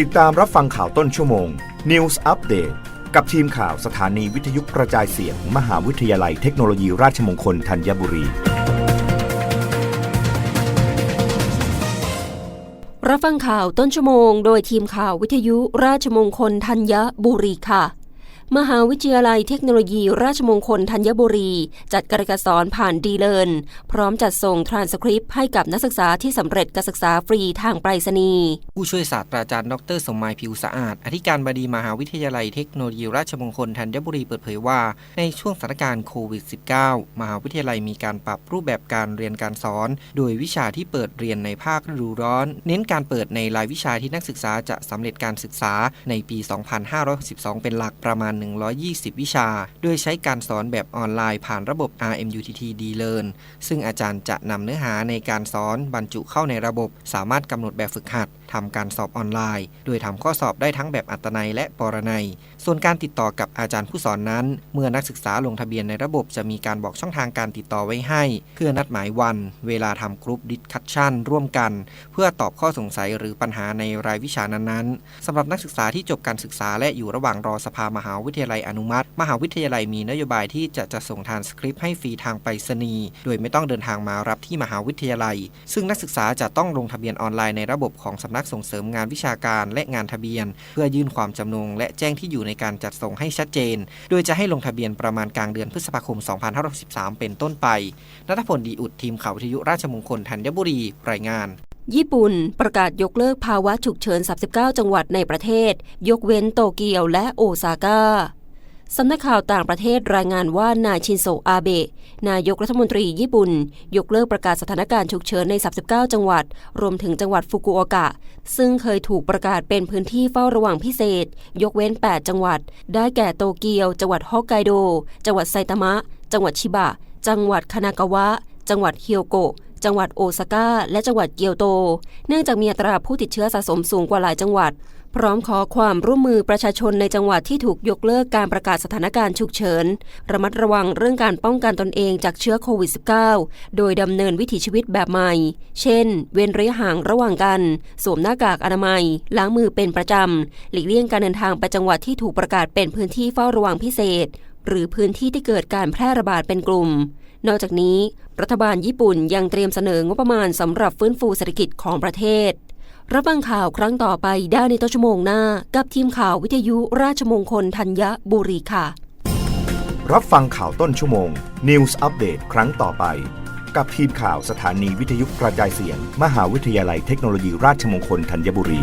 ติดตามรับฟังข่าวต้นชั่วโมง News Update กับทีมข่าวสถานีวิทยุกระจายเสียงมหาวิทยาลัยเทคโนโลยีราชมงคลธัญบุรี รับฟังข่าวต้นชั่วโมง โดยทีมข่าววิทยุราชมงคลธัญบุรีค่ะ มหาวิทยาลัยเทคโนโลยีราชมงคลธัญบุรี จัดการกสอนผ่านดีเลินพร้อมจัดส่งทรานสคริปต์ให้กับนักศึกษาที่สำเร็จการศึกษาฟรีทางไปรษณีย์ผู้ช่วยศาสตราจารย์ดรสมหมายผิวสะอาด อธิการบดีมหาวิทยาลัยเทคโนโลยีราชมงคลธัญบุรีเปิดเผยว่า ในช่วงสถานการณ์โควิด -19 มหาวิทยาลัยมีการปรับรูปแบบการเรียนการสอน โดยวิชาที่เปิดเรียนในภาคฤดูร้อน เน้นการเปิดในรายวิชาที่นักศึกษาจะสำเร็จการศึกษาในปี 2562 เป็นหลักประมาณ120 วิชา โดยใช้การสอนแบบออนไลน์ผ่านระบบ RMUTT D-Learn ซึ่งอาจารย์จะนำเนื้อหาในการสอนบรรจุเข้าในระบบ สามารถกำหนดแบบฝึกหัดทำการสอบออนไลน์ โดยทำข้อสอบได้ทั้งแบบอัตนัยและปรนัย ส่วนการติดต่อกับอาจารย์ผู้สอนนั้น เมื่อนักศึกษาลงทะเบียนในระบบจะมีการบอกช่องทางการติดต่อไว้ให้ เพื่อนัดหมายวัน เวลาทำกรุ๊ปดิสคัชชันร่วมกัน เพื่อตอบข้อสงสัยหรือปัญหาในรายวิชานั้นๆสำหรับนักศึกษาที่จบการศึกษาและอยู่ระหว่างรอสภามหาวิทยาลัยอนุมัติ มหาวิทยาลัยมีนโยบายที่จะจะส่งทานสคริปต์ให้ฟรีทางไปรษณีย์โดยไม่ต้องเดินทางมารับที่มหาวิทยาลัย ซึ่งนักศึกษาจะต้องลงทะเบียนออนไลน์ในระบบของสำนักส่งเสริมงานวิชาการและงานทะเบียน เพื่อยื่นความจำนงและแจ้งที่อยู่ในการจัดส่งให้ชัดเจน โดยจะให้ลงทะเบียนประมาณกลางเดือนพฤษภาคม 2563 เป็นต้นไป นัทพลดีอุดทีมข่าววิทยุราชมงคลธัญบุรี รายงาน ญี่ปุ่นประกาศยกเลิกภาวะฉุกเฉิน 39 จังหวัดในประเทศ ยกเว้นโตเกียวและโอซาก้าสำนักข่าวต่างประเทศรายงานว่านายชินโซอาเบะนายกรัฐมนตรีญี่ปุ่น ยกเลิกประกาศสถานการณ์ฉุกเฉินใน 39 จังหวัด รวมถึงจังหวัดฟุกุโอกะ ซึ่งเคยถูกประกาศเป็นพื้นที่เฝ้าระวังพิเศษ ยกเว้น 8 จังหวัด ได้แก่โตเกียว จังหวัดฮอกไกโด จังหวัดไซตามะ จังหวัดชิบะ จังหวัดคานากาวะ จังหวัดเฮียวโกะ จังหวัดโอซาก้า และจังหวัดเกียวโต เนื่องจากมีอัตราผู้ติดเชื้อสะสมสูงกว่าหลายจังหวัด พร้อมขอความร่วมมือประชาชนในจังหวัดที่ถูกยกเลิกการประกาศสถานการณ์ฉุกเฉิน ระมัดระวังเรื่องการป้องกันตนเองจากเชื้อโควิด -19 โดยดำเนินวิถีชีวิตแบบใหม่ เช่น เว้นระยะห่างระหว่างกัน สวมหน้ากากอนามัย ล้างมือเป็นประจำ หลีกเลี่ยงการเดินทางไปจังหวัดที่ถูกประกาศเป็นพื้นที่เฝ้าระวังพิเศษ หรือพื้นที่ที่เกิดการแพร่ระบาดเป็นกลุ่ม นอกจากนี้ รัฐบาลญี่ปุ่นยังเตรียมเสนองบประมาณสำหรับฟื้นฟูเศรษฐกิจของประเทศ รับฟังข่าวครั้งต่อไปได้ในต้นชั่วโมงหน้า กับทีมข่าววิทยุราชมงคลธัญบุรีค่ะ รับฟังข่าวต้นชั่วโมง News Update ครั้งต่อไป กับทีมข่าวสถานีวิทยุกระจายเสียง มหาวิทยาลัยเทคโนโลยีราชมงคลธัญบุรี